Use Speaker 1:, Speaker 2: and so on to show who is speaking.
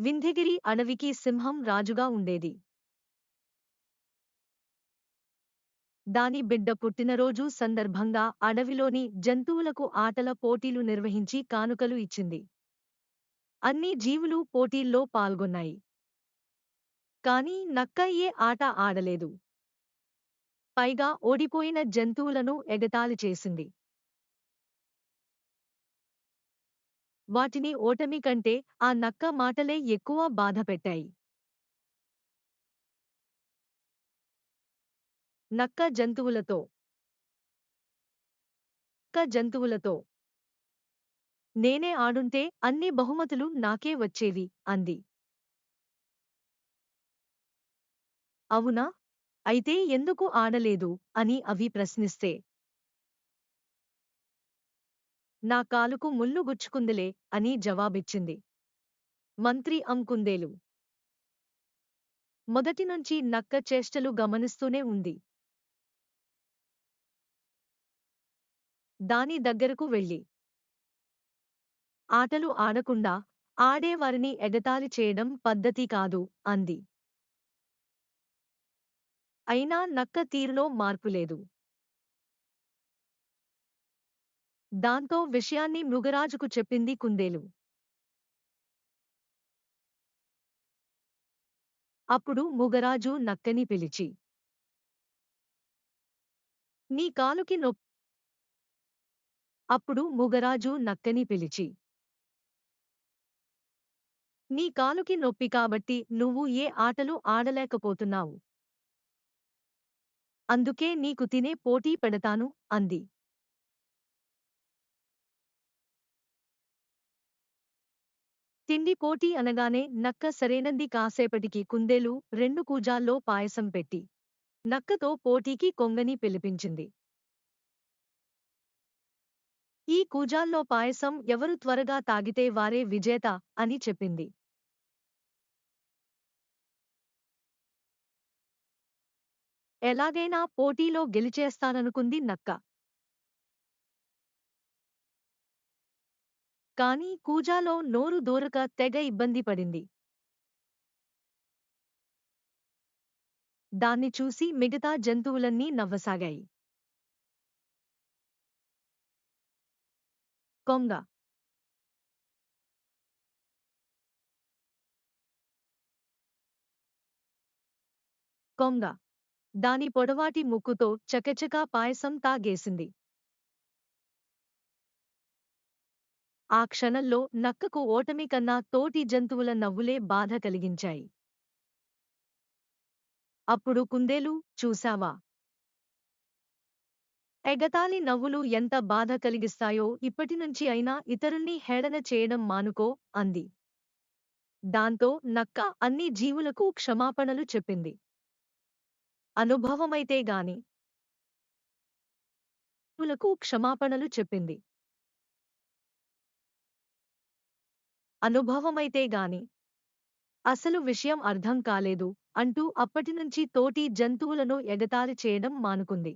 Speaker 1: వింధ్యగిరి అడవికి సింహం రాజుగా ఉండేది. దాని బిడ్డ పుట్టినరోజు సందర్భంగా అడవిలోని జంతువులకు ఆటల పోటీలు నిర్వహించి కానుకలు ఇచ్చింది. అన్ని జీవులు పోటీల్లో పాల్గొన్నాయి. కాని నక్క ఏ ఆట ఆడలేదు. పైగా ఓడిపోయిన జంతువులను ఎగతాళి చేసింది. వాటిని ఓటమి కంటే ఆ నక్క మాటలే ఎక్కువ బాధపెట్టాయి నక్క జంతువులతో. నక్క జంతువులతో. నేనే ఆడుంటే అన్ని బహుమతులు నాకే వచ్చేవి అంది. అవునా? అయితే ఎందుకు ఆడలేదు? అని అవి ప్రశ్నిస్తే. నా కాలుకు ముల్లు గుచ్చుకుందిలే అని జవాబిచ్చింది. మంత్రి అంకుందేలు. మొదటినుంచి నక్క చేష్టలు గమనిస్తూనే ఉంది. దాని దగ్గరకు వెళ్ళి. ఆటలు ఆడకుండా ఆడేవారిని ఎగతాళి చేయడం పద్ధతి కాదు అంది. అయినా నక్క తీరులో మార్పులేదు దాంతో విషయాన్ని మృగరాజుకు చెప్పింది కుందేలు. అప్పుడు ముగరాజు నక్కని పిలిచి నీ కాలుకి నొప్పి అప్పుడు ముగరాజు నక్కని పిలిచి నీ కాలుకి నొప్పి కాబట్టి నువ్వు ఏ ఆటలు ఆడలేకపోతున్నావు? అందుకే నీకు తినే పోటీ పెడతాను అంది. తిండి పోటీ అనగానే నక్క సరేనంది కాసేపటికి కుందేలు రెండు కూజాల్లో పాయసం పెట్టి నక్కతో పోటీకి కొంగని పిలిపించింది. ఈ కూజాల్లో పాయసం ఎవరు త్వరగా తాగితే వారే విజేత అని చెప్పింది. ఎలాగైనా పోటీలో గెలిచేస్తాననుకుంది నక్క. కాని కూజాలో నోరు దూరక తెగ ఇబ్బంది పడింది. దాన్ని చూసి మిగతా జంతువులన్నీ నవ్వసాగాయి. కొంగ కొంగ దాని పొడవాటి ముక్కుతో చకచకా పాయసం తాగేసింది. ఆ క్షణంలో నక్కకు ఓటమి కన్నా తోటి జంతువుల నవ్వులే బాధ కలిగించాయి. అప్పుడు కుందేలు చూశావా? ఎగతాళి నవ్వులు ఎంత బాధ కలిగిస్తాయో ఇప్పటినుంచి అయినా ఇతరుల్ని హేళన చేయడం మానుకో అంది. దాంతో నక్క అన్ని జీవులకు క్షమాపణలు చెప్పింది. అనుభవమైతే గాని జీవులకు క్షమాపణలు చెప్పింది. అనుభవమైతే గాని అసలు విషయం అర్థం కాలేదు అంటూ అప్పటినుంచి తోటి జంతువులను ఎగతాళి చేయడం మానుకుంది.